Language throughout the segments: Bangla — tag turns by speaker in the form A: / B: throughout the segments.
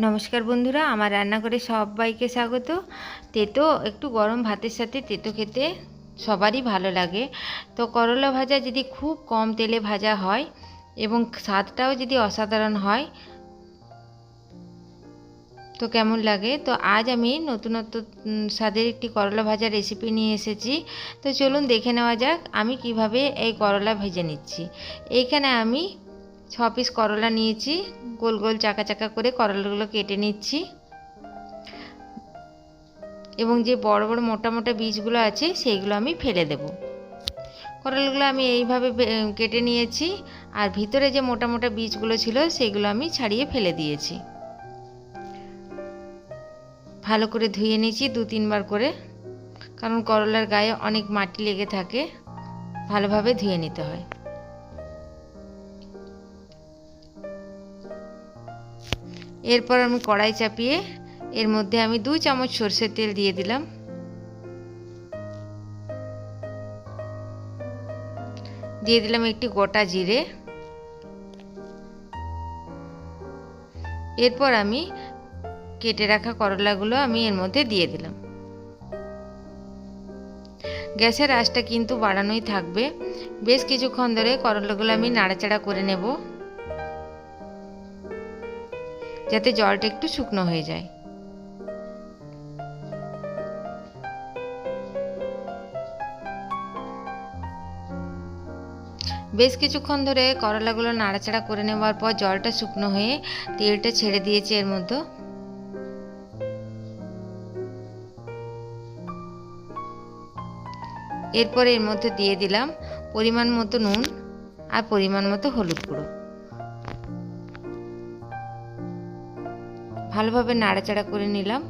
A: নমস্কার বন্ধুরা, আমার রান্নাঘরে সবাইকে স্বাগত। তেতো, একটু গরম ভাতের সাথে তেতো খেতে সবারই ভালো লাগে। তো করলা ভাজা যদি খুব কম তেলে ভাজা হয় এবং স্বাদটাও যদি অসাধারণ হয়, তো কেমন লাগে? তো আজ আমি নতুনত্ব স্বাদের একটি করলা ভাজা রেসিপি নিয়ে এসেছি। তো চলুন দেখে নেওয়া যাক আমি কীভাবে এই করলা ভেজে নিচ্ছি। এইখানে আমি ছ পিস করলা নিয়েছি, গোল গোল চাকা চাকা করে করলাগুলো কেটে নিচ্ছি। এবং যে বড় বড় মোটা মোটা বীজগুলো আছে, সেইগুলো আমি ফেলে দেব। করলাগুলো আমি এইভাবে কেটে নিয়েছি, আর ভিতরে যে মোটা মোটা বীজগুলো ছিল, সেগুলো আমি ছাড়িয়ে ফেলে দিয়েছি। ভালো করে ধুয়ে নিয়েছি দু তিনবার করে, কারণ করলার গায়ে অনেক মাটি লেগে থাকে, ভালোভাবে ধুয়ে নিতে হয়। এরপর আমি কড়াই চাপিয়ে এর মধ্যে আমি দুই চামচ সর্ষের তেল দিয়ে দিলাম। দিয়ে দিলাম একটি গোটা জিরে। এরপর আমি কেটে রাখা করলাগুলো আমি এর মধ্যে দিয়ে দিলাম। গ্যাসের আঁচটা কিন্তু বাড়ানোই থাকবে। বেশ কিছুক্ষণ ধরে করলাগুলো আমি নাড়াচাড়া করে নেব। যাতে জলটা একটু শুকনো হয়ে যায়। বেশ কিছুক্ষণ ধরে করলাগুলো নাড়াচাড়া করে নেওয়ার পর জলটা শুকনো হয়ে তেলটা ছেড়ে দিয়েছে এর মধ্যে। এরপর এর মধ্যে দিয়ে দিলাম পরিমাণ মতো নুন আর পরিমাণ মতো হলুদ গুঁড়ো। ভালোভাবে নাড়াচাড়া করে নিলাম।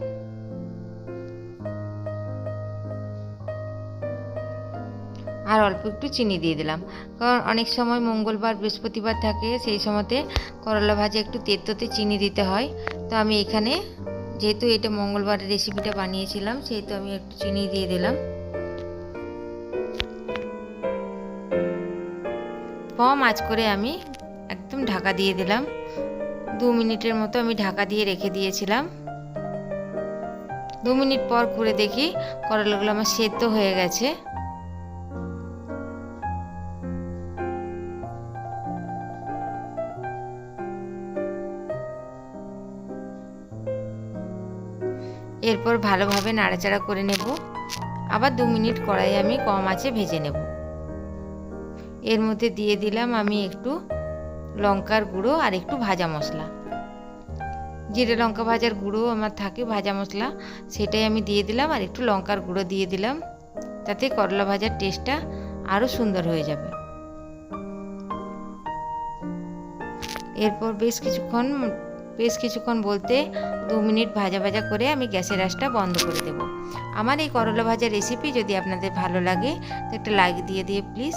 A: আর অল্প একটু চিনি দিয়ে দিলাম। কারণ অনেক সময় মঙ্গলবার, বৃহস্পতিবার থাকে, সেই সময়তে করলা ভাজা একটু তেতোতে চিনি দিতে হয়। তো আমি এখানে যেহেতু এটা মঙ্গলবারের রেসিপিটা বানিয়েছিলাম, সেহেতু আমি একটু চিনি দিয়ে দিলাম। কম আঁচ করে আমি একদম ঢাকা দিয়ে দিলাম। দু মিনিটের মতো আমি ঢাকা দিয়ে রেখে দিয়েছিলাম। দু মিনিট পর ঘুরে দেখি করলাগুলো আমার সেদ্ধ হয়ে গেছে। এরপর ভালোভাবে নাড়াচাড়া করে নেব। আবার দু মিনিট কড়াই আমি কম আঁচে ভেজে নেব। এর মধ্যে দিয়ে দিলাম আমি একটু লঙ্কার গুঁড়ো আর একটু ভাজা মশলা। জিরে লঙ্কা ভাজার গুঁড়ো আমার থাকে, ভাজা মশলা, সেটাই আমি দিয়ে দিলাম আর একটু লঙ্কার গুঁড়ো দিয়ে দিলাম। তাতে করলা ভাজার টেস্টটা আরও সুন্দর হয়ে যাবে। এরপর বেশ কিছুক্ষণ বেশ কিছুক্ষণ বলতে দু মিনিট ভাজা ভাজা করে আমি গ্যাসের আঁচটা বন্ধ করে দেব। আমার এই করলা ভাজা রেসিপি যদি আপনাদের ভালো লাগে, তো একটা লাইক দিয়ে দিয়ে প্লিজ